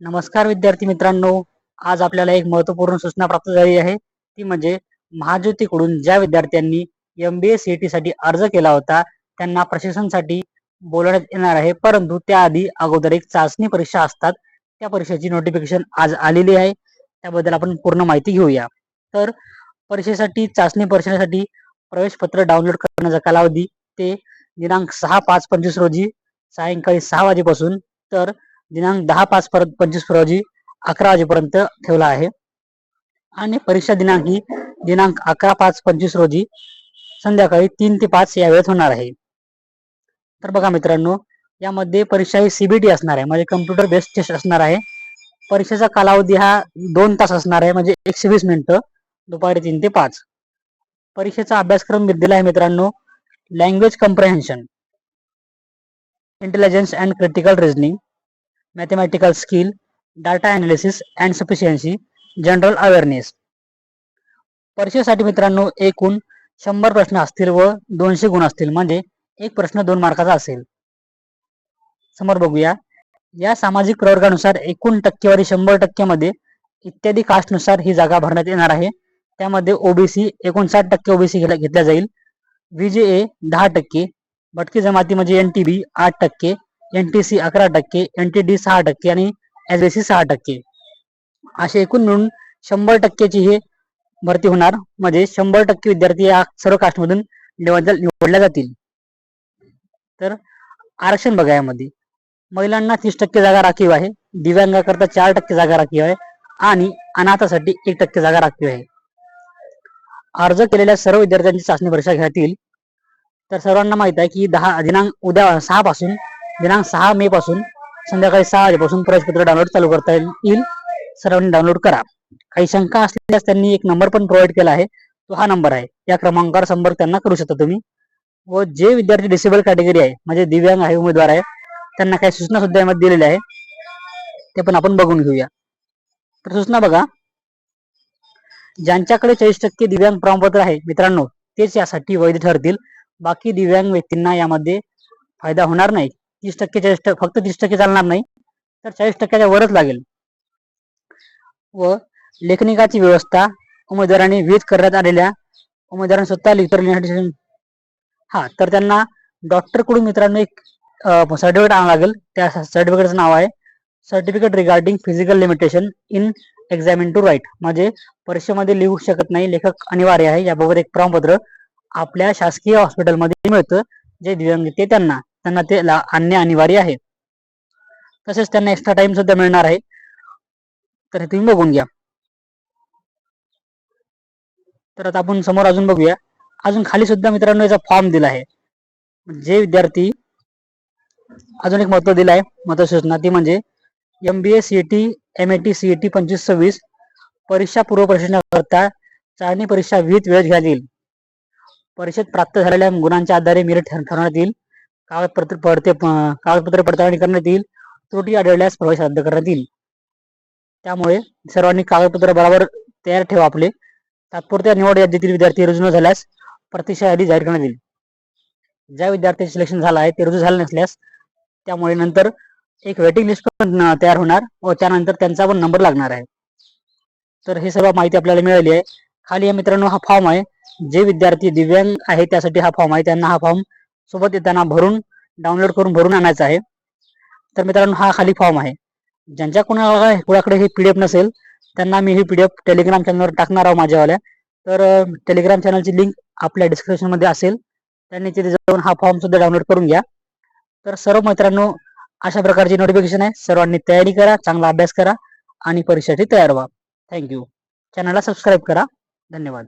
नमस्कार विद्यार्थी मित्रांनो आज आपल्याला एक महत्त्वपूर्ण सूचना प्राप्त झाली आहे. ती म्हणजे महाज्योतीकडून ज्या विद्यार्थ्यांनी एम बी एससाठी अर्ज केला होता त्यांना प्रशिक्षणसाठी बोलवण्यात येणार आहे. परंतु त्याआधी अगोदर एक चाचणी परीक्षा असतात. त्या परीक्षेची नोटिफिकेशन आज आलेली आहे. त्याबद्दल आपण पूर्ण माहिती घेऊया. तर परीक्षेसाठी चाचणी परीक्षेसाठी प्रवेश पत्र डाउनलोड करण्याचा कालावधी ते दिनांक सहा पाच पंचवीस रोजी सायंकाळी सहा वाजेपासून. तर दिनांक दहा पाच परत पंचवीस रोजी अकरा वाजेपर्यंत ठेवला आहे. आणि परीक्षा दिनांक ही दिनांक अकरा पाच पंचवीस रोजी संध्याकाळी तीन ते पाच या वेळेत होणार आहे. तर बघा मित्रांनो यामध्ये परीक्षा ही सीबीटी असणार आहे म्हणजे कम्प्युटर बेस्ड टेस्ट असणार आहे. परीक्षेचा कालावधी हा दोन तास असणार आहे म्हणजे एकशे वीस मिनिटं दुपारी तीन ते पाच. परीक्षेचा अभ्यासक्रम दिला आहे मित्रांनो language comprehension intelligence and critical reasoning mathematical skill data analysis and sufficiency general awareness परीक्षेसाठी मित्रांनो एकूण शंभर प्रश्न असतील व दोनशे गुण असतील म्हणजे एक प्रश्न दोन मार्काचा असेल. समोर बघूया. या सामाजिक प्रवर्गानुसार एकूण टक्केवारी शंभर टक्क्यामध्ये इत्यादी कास्टनुसार ही जागा भरण्यात येणार आहे. त्यामध्ये ओबीसी एकोणसाठ टक्के ओबीसी घेतल्या जाईल. व्हीजेए दहा टक्के. भटकी जमाती म्हणजे एन टी बी आठ टक्के. एनटीसी अकरा टक्के एनटीडी सहा टक्के आणि एस सी सहा टक्के. असे एकूण मिळून शंभर टक्क्याची हे भरती होणार. म्हणजे शंभर टक्के विद्यार्थी या सर्व कास्टमधून निवडल्या जातील. तर आरक्षण बघा यामध्ये. महिलांना तीस टक्के जागा राखीव आहे. दिव्यांगाकरता चार टक्के जागा राखीव आहे. आणि अनाथासाठी एक टक्के जागा राखीव आहे. अर्ज केलेल्या सर्व विद्यार्थ्यांची चाचणी परीक्षा घेतील तर सर्वांना माहीत आहे की दहा दिनांक उद्या सहा पासून दिनांक सहा मे पासून संध्याकाळी सहा वाजेपासून प्रवेशपत्र डाउनलोड चालू करता येईल. सर्वांनी डाउनलोड करा. काही शंका असल्यास त्यांनी एक नंबर पण प्रोव्हाइड केला आहे. तो हा नंबर आहे. या क्रमांकावर संपर्क त्यांना करू शकता तुम्ही. व जे विद्यार्थी डिसेबल कॅटेगरी आहे म्हणजे दिव्यांग आहे उमेदवार आहे त्यांना काही सूचना सुद्धा यामध्ये दिलेल्या आहे ते पण आपण बघून घेऊया. तर सूचना बघा. ज्यांच्याकडे चाळीस टक्के दिव्यांग प्रमाणपत्र आहे मित्रांनो तेच यासाठी वैध ठरतील. बाकी दिव्यांग व्यक्तींना यामध्ये फायदा होणार नाही. तीस टक्के चाळीस फक्त तीस टक्के चालणार नाही तर चाळीस टक्क्याच्या वरच लागेल. व लेखनिकाची व्यवस्था उमेदवारांनी विध करण्यात आलेल्या उमेदवारांनी स्वतः लिखित लिहिण्यासाठी हा तर त्यांना डॉक्टरकडून मित्रांनो एक सर्टिफिकेट आणावं लागेल. त्या सर्टिफिकेटचं नाव आहे certificate regarding physical limitation in examine to write म्हणजे परीक्षेमध्ये लिहू शकत नाही लेखक अनिवार्य आहे. याबाबत एक प्रमाणपत्र आपल्या शासकीय हॉस्पिटलमध्ये मिळतं जे दिव्यांग ते त्यांना. त्यांना ते आणणे अनिवार्य आहे. तसेच त्यांना एक्स्ट्रा टाइम सुद्धा मिळणार आहे. तर तुम्ही बघून घ्या. तर आता आपण समोर अजून बघूया. अजून खाली सुद्धा मित्रांनो याचा फॉर्म दिला आहे. जे विद्यार्थी अजून एक महत्त्व दिलं आहे. महत्त्व सूचना ती म्हणजे M B A CET T M A T C T पंचवीस सव्वीस परीक्षा पूर्व करता चाळणी परीक्षा विहित वेळ घ्यायला येईल. परीक्षेत प्राप्त झालेल्या गुणांच्या आधारे मेरिट ठरवण्यात येईल. कागदपत्र पडते कागदपत्र पडताळणी करण्यात येईल. त्रुटी आढळल्यास प्रवेश रद्द करण्यात येईल. त्यामुळे सर्वांनी कागदपत्र बरोबर तयार ठेवा आपले. तात्पुरत्या निवड यादीतील विद्यार्थी रुजू न झाल्यास प्रतिशा यादी जाहीर करण्यात येईल. ज्या विद्यार्थ्याचे सिलेक्शन झालं आहे ते रुजू झाले नसल्यास त्यामुळे नंतर एक वेटिंग लिस्ट पण तयार होणार व त्यानंतर त्यांचा पण नंबर लागणार आहे. तर हे सर्व माहिती आपल्याला मिळाली आहे. खाली या मित्रांनो हा फॉर्म आहे. जे विद्यार्थी दिव्यांग आहे त्यासाठी हा फॉर्म आहे. त्यांना हा फॉर्म सोबत येताना भरून डाउनलोड करून भरून आणायचा आहे. तर मित्रांनो हा खाली फॉर्म आहे. ज्यांच्या कोणाला कुणाकडे हे पीडीएफ नसेल त्यांना मी ही पीडीएफ टेलिग्राम चॅनलवर टाकणार आहोत माझ्यावाल्या. तर टेलिग्राम चॅनलची लिंक आपल्या डिस्क्रिप्शनमध्ये असेल. त्यांनी तिथे जाऊन हा फॉर्म सुद्धा डाउनलोड करून घ्या. तर सर्व मित्रांनो अशा प्रकारची नोटिफिकेशन आहे. सर्वांनी तयारी करा चांगला अभ्यास करा आणि परीक्षेसाठी तयार व्हा. थँक्यू चॅनलला सबस्क्राईब करा. धन्यवाद.